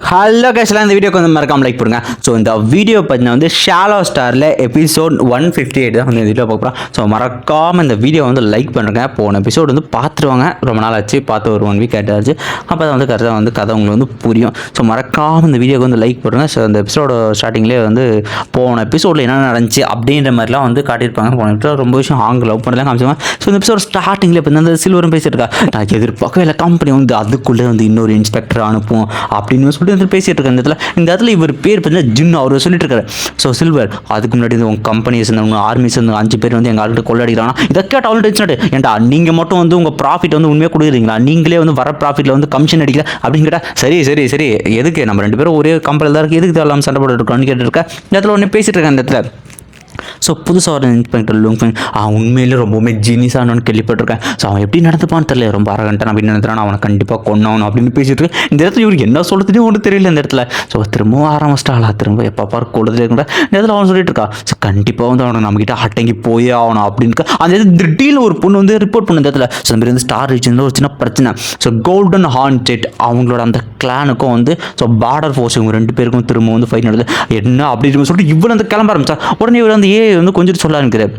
Hello கேஷ்லாம் இந்த வீடியோக்கு வந்து மறக்காம லைக் பண்ணுங்க ஸோ இந்த வீடியோ பார்த்தீங்கன்னா வந்து ஷாலோ ஸ்டாரில் எபிசோட் ஒன் ஃபிஃப்டி எயிட் தான் வந்து இந்த வீடியோ பார்க்குறோம் ஸோ மறக்காமல் இந்த வீடியோ வந்து லைக் பண்ணுங்க. போன எபிசோடு வந்து பார்த்துருவாங்க. ரொம்ப நாள் ஆச்சு. பார்த்து ஒரு ஒன் வீக் ஆகிட்டாச்சு அப்போ தான் வந்து கரெக்டாக வந்து கதை உங்களுக்கு வந்து புரியும். ஸோ மறக்காமல் இந்த வீடியோக்கு வந்து லைக் பண்ணுங்க ஸோ இந்த எபிசோட ஸ்டார்டிங்லேயே வந்து போன எபிசோடில் என்ன நடந்துச்சு அப்படின்ற மாதிரிலாம் வந்து காட்டியிருப்பாங்க. போன எபிசோட் ரொம்ப விஷயம் ஆங் லவ் பண்ணலாம் காமிச்சாங்க ஸோ இந்த எபிசோட் ஸ்டார்டிங்கில் இப்போ இந்த சில்வரும் பேசியிருக்கா இருக்கா. நான் எதிர்பார்க்கவே இல்லை. கம்பெனி வந்து அதுக்குள்ளே வந்து இன்னொரு இன்ஸ்பெக்டர் அனுப்புவோம் அப்படின்னு சொல்லி அப்படின்னு பேசிட்டு இருக்க இந்த இடத்துல இந்த இடத்துல இவர் பேர் பார்த்தீங்கன்னா ஜின் அவர் சொல்லிட்டு இருக்காரு ஸோ சில்வர் அதுக்கு முன்னாடி வந்து உங்கள் கம்பெனி சேர்ந்தவங்க ஆர்மி சேர்ந்த அஞ்சு பேர் வந்து எங்கள் ஆளுக்கு கொள்ளடிக்கிறாங்க இதை கேட்ட அவள் டென்ஷன் ஏன்டா நீங்கள் மட்டும் வந்து உங்கள் ப்ராஃபிட் வந்து உண்மையாக கொடுக்குறீங்களா? நீங்களே வந்து வர ப்ராஃபிட்டில் வந்து கமிஷன் அடிக்கல? அப்படின்னு கேட்டால் சரி சரி சரி எதுக்கு? நம்ம ரெண்டு பேரும் ஒரே கம்பெனியில் தான் இருக்குது எதுக்கு தேவையில்லாமல் சண்டை போட்டு இருக்கோம்னு கேட்டுருக்கேன் இந்த இடத்துல ஒன்று பேசிட்டு இருக்கேன் இந்த இடத்துல. ஸோ புதுசாக ஒரு இன்ஸ்பெக்டர் லுங்ஃபெங் அவன் உண்மையிலே ரொம்பவுமே ஜீனிஸானு கேள்விப்பட்டிருக்கேன். ஸோ அவன் எப்படி நடந்துப்பான்னு தெரியல. ரொம்ப அரகண்டன் அப்படின்னு நினைக்கிறான் அவனை கண்டிப்பாக கொண்டாகணும் அப்படின்னு பேசிட்டு இருக்கேன் இந்த இடத்துல இவருக்கு என்ன சொல்கிறதுனே ஒன்று தெரியல இந்த இடத்துல. ஸோ திரும்பவும் ஆரம்பிச்சிட்டாளா? திரும்ப எப்போ பாரு கொள்ளுதலே இருக்கிற இந்த இடத்துல அவன் சொல்லிட்டு இருக்கா. ஸோ கண்டிப்பாக வந்து அவனை நம்மகிட்ட அட்டங்கி போயே ஆகணும் அப்படின்னு அந்த இடத்துல திடீர்னு ஒரு பொண்ணு வந்து ரிப்போர்ட் பண்ண இந்த இடத்துல. ஸோ இந்த மாதிரி வந்து ஸ்டார் ரீஜனில் ஒரு சின்ன பிரச்சனை. ஸோ கோல்டன் ஹான்டெட் அவங்களோட அந்த கிளானுக்கும் வந்து ஸோ பார்டர் ஃபோர்ஸ் இவங்க ரெண்டு பேருக்கும் திரும்ப வந்து ஃபைட் நடந்தது என்ன அப்படின்னு சொல்லிட்டு இவ்வளோ வந்து கிளம்ப ஆரம்பிச்சா உடனே இவர் வந்து ஏ வந்து கொஞ்சம் சொல்ல இருக்கிறார்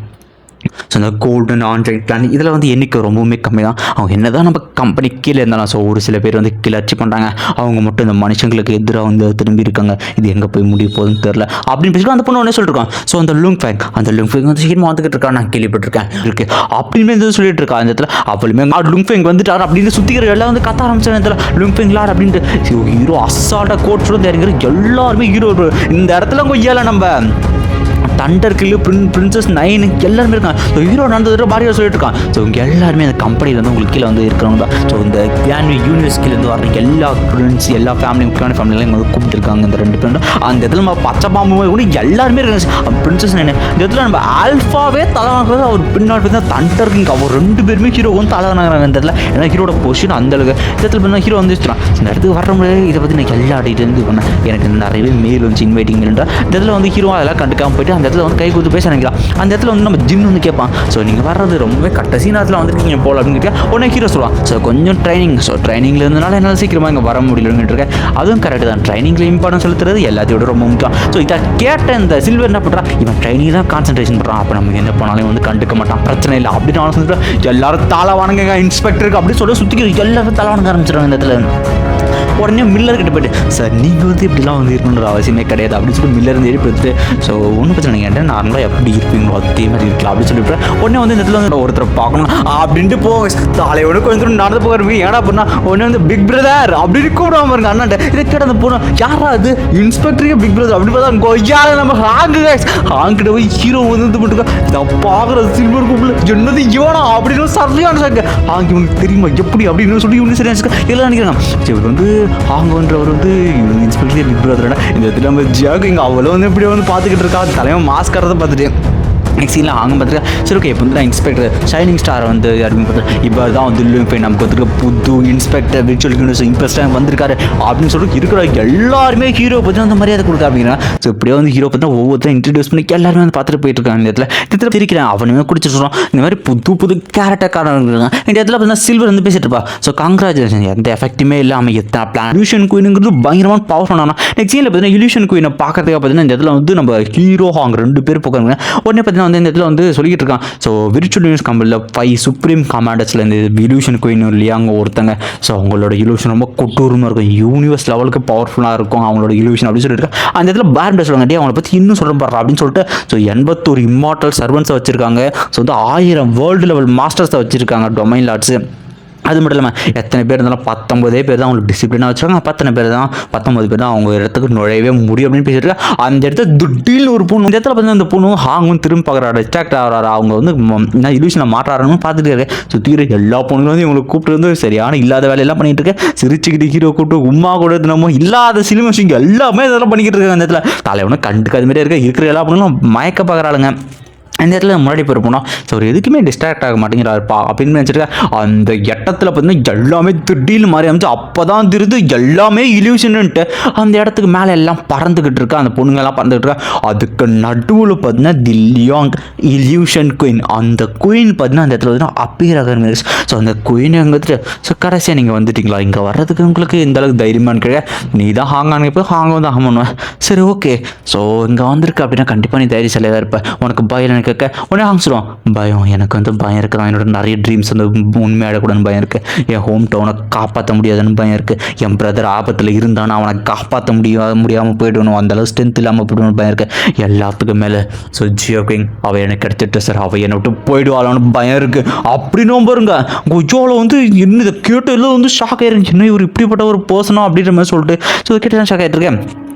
ஸோ இந்த கோல்டன் ஆண்ட்ராய்ட் பிளான் இதில் வந்து எண்ணிக்கை ரொம்பவுமே கம்மி தான். அவங்க என்ன தான் நம்ம கம்பெனி கீழே இருந்தாலும் ஸோ ஒரு சில பேர் வந்து கிளர்ச்சி பண்ணுறாங்க அவங்க மட்டும் இந்த மனுஷங்களுக்கு எதிராக வந்து திரும்பி இருக்காங்க. இது எங்கே போய் முடிய போகுதுன்னு தெரில அப்படின்னு பேசிட்டு அந்த பொண்ணு ஒன்றே சொல்லிருக்கான். ஸோ அந்த லுங் ஃபேங் அந்த லுங் ஃபேங் வந்து சீக்கிரமாக வந்துக்கிட்டு இருக்கா நான் கேள்விப்பட்டிருக்கேன். இருக்கு. அப்படின்னு வந்து சொல்லிட்டு இருக்கா. அந்த இடத்துல அவளுமே லுங் ஃபேங் வந்துட்டார் அப்படின்னு சுற்றிக்கிற எல்லாம் வந்து கத்த ஆரம்பிச்ச இடத்துல லுங் ஃபேங் லார் அப்படின்ட்டு ஹீரோ அசால்ட்டாக கோட் சொல்லி இறங்குற எல்லாருமே ஹீரோ இந்த இடத்துல கொய்யால நம்ம தண்டர் கில்லு பிரின் பிரின்சஸ் நைனு எல்லாருமே இருக்காங்க. ஸோ ஹீரோ நடந்தது பாரியா சொல்லிட்டு இருக்கான். ஸோ இங்கே எல்லாருமே அந்த கம்பெனியில் வந்து உங்களுக்கு கீழே வந்து இருக்கிறவங்க தான். ஸோ இந்த கேன்வி கீழேருந்து வர எல்லா ஸ்டூடெண்ட்ஸ் எல்லா ஃபேமிலி முக்கியமான ஃபேமிலியும் இங்கே வந்து கூப்பிட்டுருக்காங்க இந்த ரெண்டு பேரும். அந்த இடத்துல நம்ம பச்சை பாம்பு கூட எல்லாருமே இருக்காங்க. பிரின்சஸ் நைனு இந்த இடத்துல நம்ம ஆல்ஃபாவே தலைவாங்கிறது அவர் பின்னாடி பார்த்தா தண்டர் கிங் அவர் ரெண்டு பேருமே ஹீரோ வந்து தலைவாங்கிறாங்க இந்த இடத்துல. ஏன்னா ஹீரோட பொசிஷன் அந்த அளவுக்கு. இந்த இடத்துல பார்த்தா ஹீரோ வந்து வச்சுட்டான் இந்த இடத்துக்கு வர முடியாது இதை பற்றி நான் எல்லா டீட்டெயிலும் பண்ணேன். எனக்கு நிறையவே மெயில் வந்து இன்வைட்டிங் இந்த இடத்துல வந்து ஹீரோ அதெல்லாம் கண்டுக்காம போயிட்டு அந்த இடத்துல வந்து கை கொடுத்து பேச நினைக்கலாம் அந்த இடத்துல வந்து நம்ம ஜிம் வந்து கேட்பான். ஸோ நீங்கள் வர்றது ரொம்பவே கடைசி நேரத்தில் வந்துருக்கீங்க போல அப்படின்னு கேட்க உடனே ஹீரோ சொல்லுவான் ஸோ கொஞ்சம் ட்ரைனிங் ஸோ ட்ரைனிங்கில் இருந்தனால என்னால் சீக்கிரமாக இங்கே வர முடியலன்னு இருக்கேன். அதுவும் கரெக்ட் தான். ட்ரைனிங்கில் இம்பார்ட்டன்ஸ் செலுத்துறது எல்லாத்தையோட ரொம்ப முக்கியம். ஸோ இதை கேட்ட இந்த சில்வர் என்ன பண்ணுறான் இவன் ட்ரைனிங் தான் கான்சன்ட்ரேஷன் பண்ணுறான் அப்போ நம்ம என்ன பண்ணாலும் வந்து கண்டுக்க மாட்டான். பிரச்சனை இல்லை. அப்படின்னு அவன் சொல்லிட்டு எல்லாரும் தாள வணங்குங்க இன்ஸ்பெக்டருக்கு அப்படின்னு சொல்ல சுற்றி எல்லாரும் தலை வணங்க ஆரம்பிச்சிடுறாங்க இந்த இடத்துல. உடனே மில்லர் கிட்ட போயிட்டு சார் நீங்கள் வந்து இப்படிலாம் வந்து இருக்கணுன்ற அவசியமே கிடையாது அப்படின்னு சொல்லி மில்லர் இருந்து எழுப்பி எடுத்து ஸோ ஒன்றும் பிரச்சனை இல்லை என்கிட்ட நார்மலாக எப்படி இருப்பீங்களோ அதே மாதிரி இருக்கலாம் அப்படின்னு சொல்லிட்டு உடனே வந்து இந்த இடத்துல வந்து ஒருத்தர் பார்க்கணும். அப்படின்ட்டு போக தலையோட கொஞ்சம் நடந்து நடந்து போகிறவங்க ஏன்னா பண்ணா உடனே வந்து பிக் பிரதர் அப்படின்னு கூப்பிடாம இருங்க அண்ணாண்ட இதை கேட்டு அந்த போனோம் யாரா அது இன்ஸ்பெக்டருக்கு பிக் பிரதர். அப்படி பார்த்தா கொய்யால நம்ம ஹாங்கு ஹாங்கிட்ட போய் ஹீரோ வந்து இது பண்ணிட்டு நான் பார்க்குற சில்வர் கூப்பிடல என்னது இவனா? அப்படின்னு சரியான சாக்கு ஹாங் இவனுக்கு தெரியுமா? எப்படி? அப்படின்னு சொல்லி இவனு சரியான எல்லாம் நினைக்கிறாங்க. சரி இவர் வந்து ஹாங்கன்றவர் வந்து இன்ஸ்பெக்டர் பிக் பிரதர் இந்த இடத்துல நம்ம ஜாகிங் அவ்வளோ வந்து இப்படி வந்து பார்த்துக்கிட்டு இருக்கா. தலைவன் மாஸ்க் பார்த்துட்டேன். நெக்ஸ்ட் சீனில் ஆங்க பார்த்துட்டு சரி ஓகே இப்போ வந்து நான் இன்ஸ்பெக்டர் ஷைனிங் ஸ்டார் வந்து அறிமுகம் பார்த்து இப்போ தான் வந்து போய் நமக்கு வந்துருக்க புது இன்ஸ்பெக்டர் விர்ச்சுவல் யூனிவர்ஸ் இன்ட்ரெஸ்டாக வந்திருக்காரு. அப்படின்னு சொல்லிட்டு இருக்கிற எல்லாருமே ஹீரோ பற்றி அந்த மரியாதை கொடுக்க அப்படின்னா ஸோ இப்படியே வந்து ஹீரோ பற்றி ஒவ்வொருத்தரும் இன்ட்ரடியூஸ் பண்ணி எல்லாருமே வந்து பார்த்துட்டு போயிட்டு இருக்காங்க. இந்த இடத்துல இந்த பிரிக்கிறேன் அவனுமே குடிச்சிட்டு சொல்கிறான் இந்த மாதிரி புது புது கேரக்டர்காரங்க இருக்காங்க. இந்த இடத்துல பார்த்தீங்கன்னா சில்வர் வந்து பேசிட்டு இருப்பா. ஸோ கங்க்ராச்சுலேஷன் எந்த எஃபெக்ட்டுமே இல்லாமல் எத்தனை பிளான் இல்யூஷன் குயினுங்கிறது பயங்கரமான பவர் பண்ணானா நெக்ஸ்ட் சீனில் பார்த்தீங்கன்னா இல்யூஷன் குயினை பார்க்கறதுக்காக பார்த்தீங்கன்னா இந்த இடத்துல வந்து நம்ம ஹீரோ ஹாங் ரெண்டு பேர் போக்காங்க உடனே பார்த்தீங்கன்னா வந்து இந்த இடத்துல வந்து சொல்லிக்கிட்டு இருக்கான். ஸோ விர்ச்சுவல் யூனிவர்ஸ் கம்பெனியில் ஃபைவ் சுப்ரீம் கமாண்டர்ஸில் இந்த இல்யூஷன் குயின் இல்லையா அங்கே ஒருத்தங்க. ஸோ அவங்களோட இலூஷன் ரொம்ப கொட்டூரமாக இருக்கும். யூனிவர்ஸ் லெவலுக்கு பவர்ஃபுல்லாக இருக்கும் அவங்களோட இலூஷன் அப்படின்னு சொல்லிட்டு அந்த இடத்துல பேரண்டர் சொல்லுவாங்க அவங்கள பற்றி இன்னும் சொல்ல போடுறா அப்படின்னு சொல்லிட்டு ஸோ எண்பத்தோரு இம்மார்டல் சர்வன்ஸை வச்சுருக்காங்க. ஸோ வந்து ஆயிரம் வேர்ல்டு லெவல் மாஸ்டர்ஸை வச்சுருக்காங்க டொமைன் லாட்ஸு அது மட்டும் இல்லாமல் எத்தனை பேர் இருந்தாலும் பத்தொம்பதே பேர் தான் அவங்களுக்கு டிசிப்ளினாக வச்சுருக்காங்க. பத்தனை பேர் தான் பத்தொம்பது பேர் தான் அவங்க இடத்துக்கு நுழையவே முடியும் அப்படின்னு பேசிட்டு அந்த இடத்துல துட்டில் ஒரு பொண்ணு இந்த இடத்துல பார்த்தீங்கன்னா அந்த பொண்ணு ஹாங்கும் திரும்ப பார்க்குறாரு டிஸ்ட்ராக்ட் ஆகிறாரு. அவங்க வந்து என்ன இலூஷனில் மாற்றாருன்னு பார்த்துட்டு இருக்காரு சுற்றி எல்லா பொண்ணுங்களும் வந்து இவங்களை கூப்பிட்டு வந்து சரியான இல்லாத வேலையெல்லாம் பண்ணிட்டு இருக்கேன் சிரிச்சுக்கிட்டு ஹீரோ கூப்பிட்டு உமா கூட தினமும் இல்லாத சிலிமஷிங் எல்லாமே இதெல்லாம் பண்ணிக்கிட்டு இருக்காங்க அந்த இடத்துல. தலைவனும் கண்டுக்காத மாதிரியே இருக்க. இருக்கிற எல்லா பொண்ணுங்களும் மயக்க பார்க்குறாளுங்க. இந்த இடத்துல முன்னாடி போய் போனோம் ஸோ அவர் எதுக்குமே டிஸ்ட்ராக்ட் ஆக மாட்டேங்கிறாருப்பா அப்படின்னு நினச்சிட்டு அந்த எட்டத்தில் பார்த்தீங்கன்னா எல்லாமே திடீர்னு மாறி அமைச்சு அப்போ தான் திருந்து எல்லாமே இலியூஷனுன்ட்டு அந்த இடத்துக்கு மேலே எல்லாம் பறந்துக்கிட்டு இருக்கா. அந்த பொண்ணுங்கெல்லாம் பறந்துக்கிட்டு இருக்கா. அதுக்கு நடுவில் பார்த்தீங்கன்னா தில்லியாங் இலியூஷன் குயின் அந்த குயின் பார்த்தீங்கன்னா அந்த இடத்துல பார்த்தீங்கன்னா அப்பியர் ஆகிற ஸோ அந்த குயின் அங்கே வந்துட்டு ஸோ கடைசியாக நீங்கள் வந்துட்டீங்களா? இங்கே வர்றதுக்கு உங்களுக்கு இந்த அளவுக்கு தைரியமானு கிடையாது நீ தான் ஹாங்கானு போய் ஹாங் வந்து ஹாங் பண்ணுவேன். சரி ஓகே ஸோ இங்கே வந்திருக்கு அப்படின்னா கண்டிப்பாக நீ தைரியசாலியாக தான் இருப்பேன் உனக்கு பயம் எனக்கு கேட்க உடனே ஆரம்பிச்சிடும் சொல்லுவான் பயம் எனக்கு வந்து பயம் இருக்குது. என்னோட நிறைய ட்ரீம்ஸ் வந்து உண்மையாடக்கூடாதுன்னு பயம் இருக்குது. என் ஹோம் டவுனை காப்பாற்ற முடியாதுன்னு பயம் இருக்குது. என் பிரதர் ஆபத்தில் இருந்தானா அவனை காப்பாற்ற முடியாது முடியாமல் போயிடணும் அந்தளவு ஸ்ட்ரென்த் இல்லாமல் போயிடணும்னு பயம் இருக்குது. எல்லாத்துக்கும் மேலே ஸோ ஜியோ கிங் அவள் எனக்கு கிடைச்சிட்டு சார் அவள் என்னை விட்டு போயிடுவாளான்னு பயம் இருக்குது. அப்படின்னும் பாருங்க. குஜோவில் வந்து என்ன இதை கேட்டு எல்லாம் வந்து ஷாக் ஆயிருந்துச்சு என்ன இவர் இப்படிப்பட்ட ஒரு பர்சனோ அப்படின்ற மாதிரி சொல்லிட்டு ஸோ கேட்டு ஷாக் ஆகிட்டு இருக்கேன்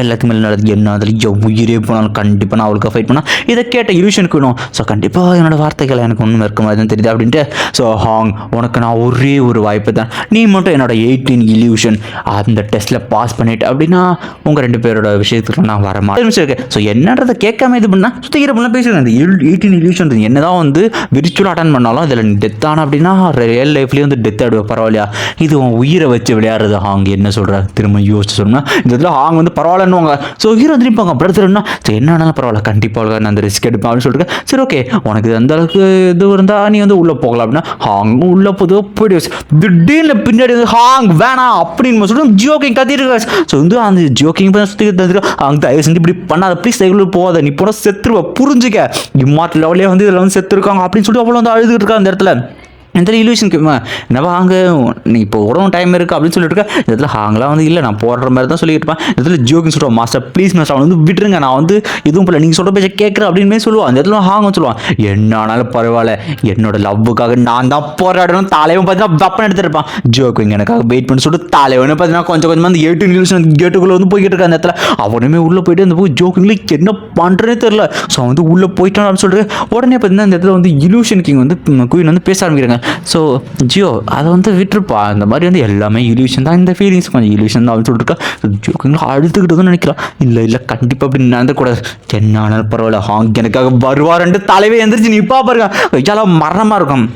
எல்லாத்துக்கு மேலே நடந்து என்ன அதில் என் உயிரே போனாலும் கண்டிப்பாக நான் அவளுக்கு ஃபைட் பண்ணால் இதை கேட்ட இல்யூஷனுக்கு வேணும். ஸோ கண்டிப்பாக என்னோட வார்த்தைகள் எனக்கு ஒன்றும் இருக்க மாதிரி தெரியுது அப்படின்ட்டு. ஸோ ஹாங் உனக்கு நான் ஒரே ஒரு வாய்ப்பு தான் நீ மட்டும் என்னோட எயிட்டீன் இல்யூஷன் அந்த டெஸ்ட்டில் பாஸ் பண்ணிட்டு அப்படின்னா உங்கள் ரெண்டு பேரோட விஷயத்துக்கு நான் வர மாட்டேன். ஸோ என்னன்றதை கேட்காம இது பண்ணால் சுத்திகரமெல்லாம் பேசுகிறேன் அந்த எயிட்டீன் இல்யூஷன் என்ன தான் வந்து விரிச்சுவல் அட்டன் பண்ணாலும் அதில் டெத் அப்படின்னா ரியல் லைஃப்லேயே வந்து டெத் ஆடுவ பரவாயில்லையா? இது உன் உயிரை வச்சு விளையாடுறது ஹாங் என்ன சொல்கிற திரும்ப யோசிச்சு சொன்னால் இந்த இதில் ஹாங் வந்து பரவாயில்லன்னுவாங்க ஸோ ஹீரோ திரும்பிப்பாங்க பிரதர்னா சரி என்ன ஆனாலும் பரவாயில்ல கண்டிப்பாக நான் அந்த ரிஸ்க் எடுப்பேன் அப்படின்னு சொல்லிட்டு சரி ஓகே உனக்கு அந்த அளவுக்கு இது இருந்தால் நீ வந்து உள்ளே போகலாம் அப்படின்னா ஹாங் உள்ளே போது போயிட்டு திடீர்னு பின்னாடி வந்து ஹாங் வேணாம் அப்படின்னு சொல்லிட்டு ஜியோக்கிங் கத்திட்டு ஸோ வந்து அந்த ஜியோக்கிங் சுற்றி தந்துருக்கு அவங்க தயவு செஞ்சு இப்படி பண்ணாத ப்ளீஸ் சைக்கிள் போகாத நீ போனால் செத்துருவ புரிஞ்சுக்க. இம்மார்ட் லெவலே வந்து இதில் வந்து செத்துருக்காங்க அப்படின்னு சொல்லிட்டு அவ்வளோ வந்து அழுதுகிட்டு இருக்கா அந்த இடத்துல. இந்த இல்யூஷனுக்கு என்னவா அங்கே? நீ இப்போ உடம்பு டைம் இருக்குது அப்படின்னு சொல்லிட்டு இருக்க. இதில் இடத்துல ஹாங்கெலாம் வந்து இல்லை. நான் போடுற மாதிரி தான் சொல்லிட்டு இருப்பேன். இதில் இடத்துல ஜோக்கிங் சொல்லுவான். மாஸ்டர் ப்ளீஸ் மாஸ்டர் அவன் வந்து விட்டுருங்க. நான் வந்து எதுவும் போல நீங்கள் சொல்கிற பேச கேட்குறேன். அப்படின்னு சொல்லுவான். அந்த இடத்துல ஹாங்கன்னு சொல்லுவான். என்னானாலும் பரவாயில்ல. என்னோட லவ்வுக்காக நான் தான் போராடணும். தலைவன் பார்த்தீங்கன்னா வெப்பன் எடுத்துருப்பான் ஜோக்கிங் எனக்காக வெயிட் பண்ணி. சொல்லிட்டு தலைவனு பார்த்தீங்கன்னா கொஞ்சம் கொஞ்சமாக அந்த எட்டு இல்யூஷன் கேட்டுக்குள்ளே வந்து போய்கிட்டு இருக்க அந்த இடத்துல. அவனுமே உள்ளே போயிட்டு அந்த போய் ஜோக்கிங்கில் என்ன பண்ணுறேனே தெரில ஸோ வந்து உள்ளே போயிட்டான் அப்படின்னு சொல்லிட்டு உடனே பார்த்தீங்கன்னா அந்த இடத்துல வந்து இல்யூஷன் கிங் வந்து குயின் வந்து பேச ஆரம்பிக்கிறாங்க. ஸோ ஜியோ அதை வந்து விட்டுருப்பா. இந்த மாதிரி வந்து எல்லாமே இல்யூஷன் தான். இந்த ஃபீலிங்ஸ் கொஞ்சம் இல்யூஷன் தான் அப்படின்னு சொல்லிட்டு ஜோக்கிங்களா அழுத்துக்கிட்டு நினைக்கிறான் இல்லை இல்லை கண்டிப்பாக அப்படி நடந்துக்கூடாது. என்ன ஆனாலும் பரவாயில்ல. ஹாங் எனக்காக வருவாருன்ட்டு தலைவே எந்திரிச்சு நிப்பா பாருங்க. ஐயாலாம் மரணமாக இருக்கும்.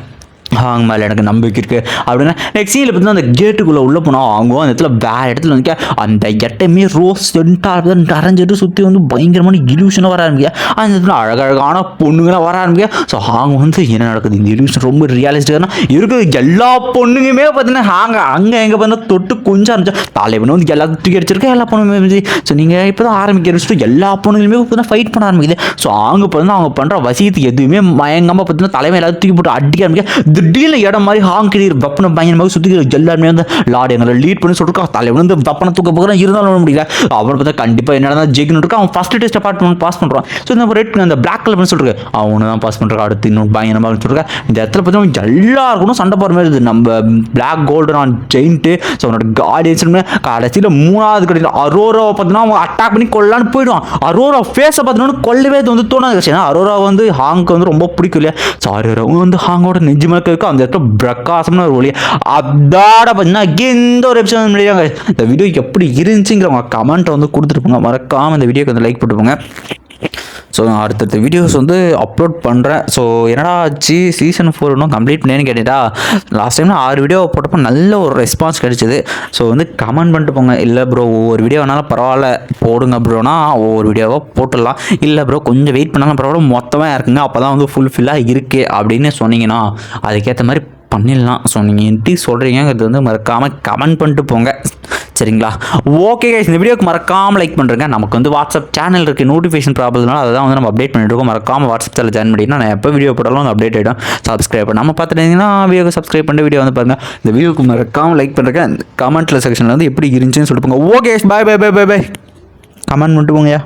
அவங்க மேலே எனக்கு நம்பிக்கை இருக்குது அப்படின்னா நெக்ஸ்ட் சீனில் பார்த்தீங்கன்னா அந்த கேட்டுக்குள்ளே உள்ளே போனால் அவங்க அந்த இடத்துல வேறு இடத்துல வந்து அந்த இடமே ரோஸ் சென்டாக நிறைஞ்சிட்டு சுற்றி வந்து பயங்கரமான இலூஷனாக வர ஆரம்பிக்க அந்த இடத்துல அழகழகான பொண்ணுங்களாம் வர ஆரம்பிக்க ஸோ அவங்க வந்து என்ன நடக்குது? இந்த இலூஷன் ரொம்ப ரியலிஸ்டிக்கான இருக்குது எல்லா பொண்ணுங்களுமே பார்த்தீங்கன்னா ஹாங்க அங்கே எங்கே பார்த்தா தொட்டு கொஞ்சம் ஆரம்பிச்சா தலைவன் வந்து எல்லாத்தையும் தூக்கி அடிச்சிருக்கேன் எல்லா பொண்ணுமே இருந்துச்சு ஸோ நீங்கள் இப்போ தான் ஆரம்பிக்கிற எல்லா பொண்ணுங்களுமே இப்போ ஃபைட் பண்ண ஆரம்பிக்குது. ஸோ அவங்க பார்த்தீங்கன்னா அவங்க பண்ணுற வசியத்துக்கு எதுவுமே மயங்காமல் பார்த்தீங்கன்னா தலைமை எல்லாத்தையும் தூக்கி போட்டு அடிக்க ஆரம்பிக்க திடீர்னு இடம் மாதிரி ஹாங் கிளியர் வெப்பனை பயங்கரமாக சுற்றி எல்லாருமே வந்து லார்டு எங்களை லீட் பண்ணி சொல்லிருக்கா தலைவன் வந்து வெப்பனை தூக்க போகிறேன் இருந்தாலும் ஒண்ணும் முடியல. அவனை பார்த்தா கண்டிப்பாக என்ன தான் ஜெயிக்கணும் இருக்கா? அவன் ஃபஸ்ட் டெஸ்ட் அப்பார்ட்மெண்ட் பாஸ் பண்ணுறான் ஸோ இந்த ரெட் அந்த பிளாக் கலர்னு சொல்லிருக்கு அவனை தான் பாஸ் பண்ணுறான் அடுத்து இன்னும் பயங்கரமாக சொல்லிருக்கேன் இந்த இடத்துல பார்த்தீங்கன்னா எல்லாருக்கும் சண்டை போகிற மாதிரி இருக்குது. நம்ம black golden on giant so அவனோட கார்டியன்ஸ் கடைசியில் மூணாவது கடையில் அரோராவை பார்த்தீங்கன்னா அவன் அட்டாக் பண்ணி கொல்லான்னு போயிடுவான். அரோரா ஃபேஸை பார்த்தீங்கன்னா கொல்லவே இது வந்து தோணாது. ஏன்னா அரோரா வந்து ஹாங்க்கு வந்து ரொம்ப பிடிக்கும் இல்லையா? ஸோ அரோரா வந்து ஹாங்கோட நெஞ்சு இருக்கும் அந்த இடத்துல பிரகாசம்னு ஒரு ஒளி அதோட பார்த்தீங்கன்னா எந்த ஒரு எபிசோட் முடியாங்க இந்த வீடியோ எப்படி இருந்துச்சுங்கிறவங்க கமெண்ட் வந்து கொடுத்துருப்போங்க மறக்காமல் இந்த வீடியோக்கு வந்து லைக் போட்டுப்போங்க ஸோ நான் அடுத்தடுத்த வீடியோஸ் வந்து அப்லோட் பண்ணுறேன் ஸோ என்னடா ஆச்சு? சீசன் ஃபோர் இன்னும் கம்ப்ளீட் பண்ணேன்னு கேட்டேடா லாஸ்ட் டைம் ஆறு வீடியோ போட்டப்போ நல்ல ஒரு ரெஸ்பான்ஸ் கிடைச்சிது. ஸோ வந்து கமெண்ட் பண்ணிட்டு போங்க. இல்லை ப்ரோ ஒவ்வொரு வீடியோ வேணாலும் பரவாயில்ல. போடுங்க ப்ரோனா ஒவ்வொரு வீடியோவாக போட்டுடலாம். இல்லை ப்ரோ கொஞ்சம் வெயிட் பண்ணாலும் பரவாயில்ல. மொத்தமாக இருக்குங்க அப்போ தான் வந்து ஃபுல்ஃபில்லாக இருக்குது அப்படின்னு சொன்னீங்கன்னா அதுக்கேற்ற மாதிரி பண்ணிடலாம். ஸோ நீங்கள் எப்படி சொல்கிறீங்கிறது வந்து மறக்காமல் கமெண்ட் பண்ணிட்டு போங்க. சரிங்களா? ஓகே கைஸ் இந்த வீடியோக்கு மறக்காமல் லைக் பண்ணுறேங்க நமக்கு வந்து வாட்ஸ்அப் சேனல் இருக்குது நோட்டிஃபிகேஷன் ப்ராப்ளம்னால அதை தான் வந்து நம்ம அப்டேட் பண்ணிட்டு இருக்கோம். மறக்காமல் வாட்ஸ்அப் சேனல் ஜாயின் பண்ணிட்டீங்கன்னா நான் எப்போ வீடியோ போட்டாலும் அந்த அப்டேட் ஆகிடும் சப்ஸ்கிரைப் பண்ண நம்ம பார்த்துட்டீங்கன்னா வீடியோக்கு சப்ஸ்கிரைப் பண்ணி வீடியோ வந்து பாருங்கள் இந்த வீடியோக்கு மறக்காமல் லைக் பண்ணுறேன் கமெண்ட்டில் செக்ஷனில் வந்து எப்படி இருந்துச்சுன்னு சொல்லிட்டு போங்க. ஓகே பாய் பாய் பாய் பாய் பாய் கமெண்ட் பண்ணிட்டு போங்கயா